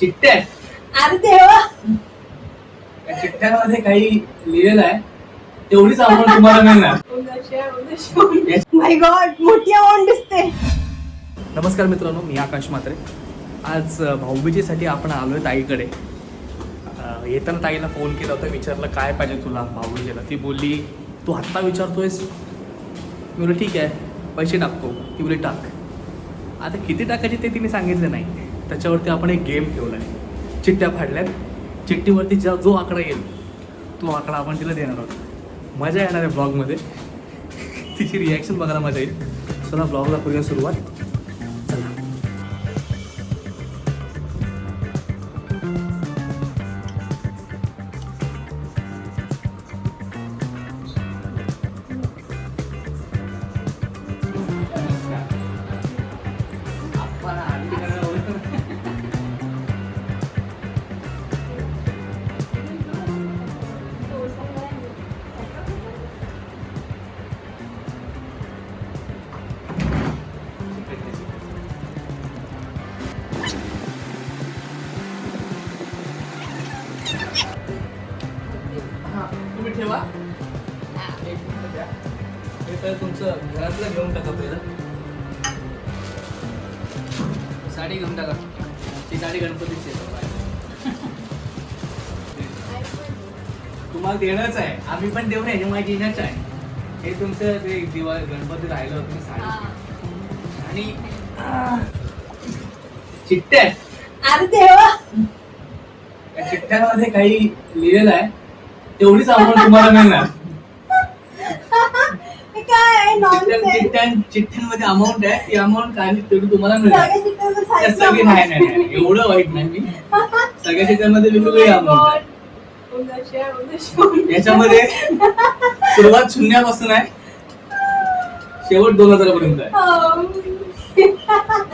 चिठ्ठ्या. अरे देवा. त्या चिठ्ठ्यामध्ये काही लिहिलेलं आहे. तेवढीच अमाऊंट तुम्हाला मिळणार. माय गॉड मोठी अमाऊंट दिसते. नमस्कार मित्रांनो मी आकाश मात्रे आज भाऊबीजेसाठी आपण आलो आहे ताईकडे येताना ताईला फोन केला होता विचारलं काय पाहिजे तुला भाऊबीजेला. ती बोलली तू आत्ता विचारतोयस? मी बोललो ठीक आहे पैसे टाकतो. ती बोलली टाक. आता किती टाकायचे ते तिने सांगितलं नाही. त्याच्यावरती आपण एक गेम ठेवला आहे चिठ्ठ्या फाडल्यात. चिठ्ठीवरती ज्या जो आकडा येईल तो आकडा आपण तिला देणार आहोत. मजा येणार आहे ब्लॉगमध्ये तिची रिॲक्शन बघायला मजा येईल. चला ब्लॉगला करूया सुरुवात. ठेवा. एक मिनिट द्या. हे तर तुमचं घरातलं घेऊन टाका पहिलं. साडी घेऊन टाका. ती साडी गणपतीची तुम्हाला देणंच आहे. आम्ही पण देऊ नये माझी येणंच आहे. हे तुमचं ते दिवाळी गणपती राहिलं होतं साडी. आणि चिठ्ठ्या. अरे देवा. चिठ्ठ्यामध्ये काही लिहिलेलं आहे. तेवढीच अमाऊंट तुम्हाला मिळणार काय चिठ्ठ्या- नॉनसेन्स चिठ्ठ्यां- चिठ्ठ्यांमध्ये अमाऊंट आहे ती अमाऊंट काही तेवढी तुम्हाला मिळणार सगळ्या चित्राचं त्या सगळी नाही नाही नाही. एवढं वाईट नाही. मी सगळ्या चिठ्ठ्यांमध्ये वेगवेगळी अमाऊंट आहे. याच्यामध्ये सुरुवात शून्यापासून आहे. शेवट दोन हजारापर्यंत आहे.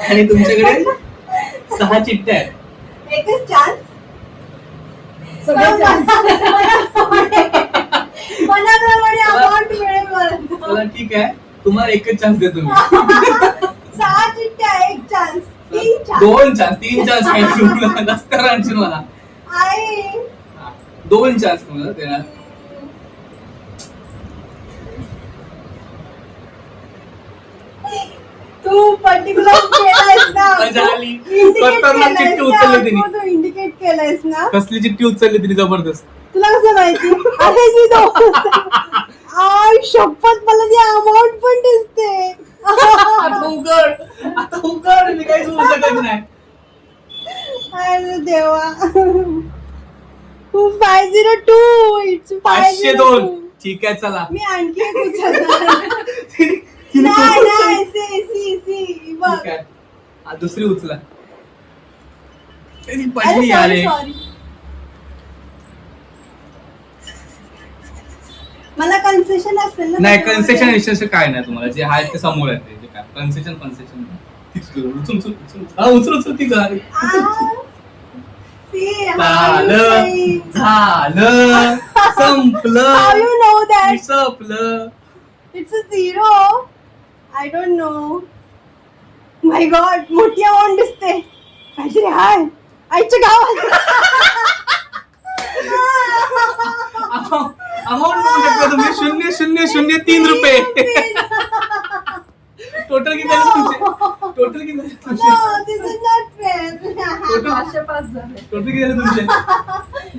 आणि तुमच्याकडे सहा चिठ्ठ्या आहेत. एकच चान्स चला. ठीक आहे. तुम्हाला एकच चान्स देतो मी. सहा चिठ्ठ्या एक चान्स तीन चान्स दोन चान्स तीन चान्स जास्त आणशील मला. आहे हा, दोन चान्स तुम्हाला देणार. तू पर्टिक्युलर केलायस ना. मजा आली. खतरनाक चिठ्ठी उचलली तिने. तू इंडिकेट केलायस ना. कसली चिठ्ठी उचलली तिने जबरदस्त. तुला कसं माहिती? अरे मी आय शपथ मला ती अमाऊंट पण दिसते. आता उघड. आता उघड. मी काहीच बोलू शकत नाही. अरे देवा. फाय झिरो टू इट्स पाचशे दोन. ठीक आहे चला. मी आणखी एक उचलणार. नाही नाही. सी सी सी बघ. ठीक आहे. आ, दुसरी उचला. अरे पडली अरे मला कन्सेशन असेल ना नाही. कन्सेशन विशेष काय नाही तुम्हाला जे आहे ते समोर आहे ते जे काय कन्सेशन कन्सेशन उचल उचल उचल हा उचल उचल ती झाली झालं? झालं संपलं that? संपलं It's a zero. I don't know. My God, मोठी अमाऊंट दिसते काहीतरी हाय आईच्या गावात शकता तुम्ही? शून्य शून्य शून्य तीन रुपये. टोटल किती झाले तुमचे? टोटल किती झाले तुमचे. टोटल किती झाले तुमचे?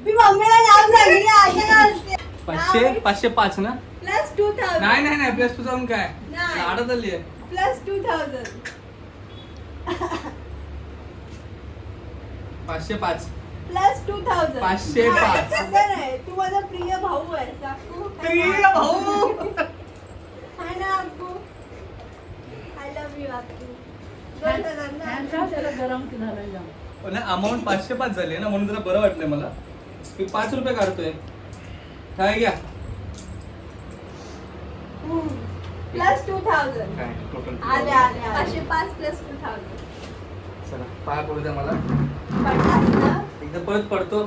मी मम्मीला नाव सांगितलं आशा पाचशे पाचशे पाच ना? प्लस टू थाउजंड नाही नाही नाही प्लस टू जाऊन काय? नाही. आडत आली आहे. प्लस टू थाउजंड पाचशे पाच. प्लस टू थाउजंड पाचशे पाच. कसं नाही तू माझा प्रिय भाऊ आहे प्रिय भाऊ. हाय ना Akku. I love you Akku. दोन हजार ना? पण अमाऊंट पाचशे पाच झाली ना म्हणून जरा बरं वाटलं मला. मी पाच रुपये काढतोय. काय घ्या प्लस टू थाउजंड काय टोटल आले आले पाचशे पाच प्लस टू थाउजंड चला पाय पडू द्या मला. ना? एकदा परत पडतो.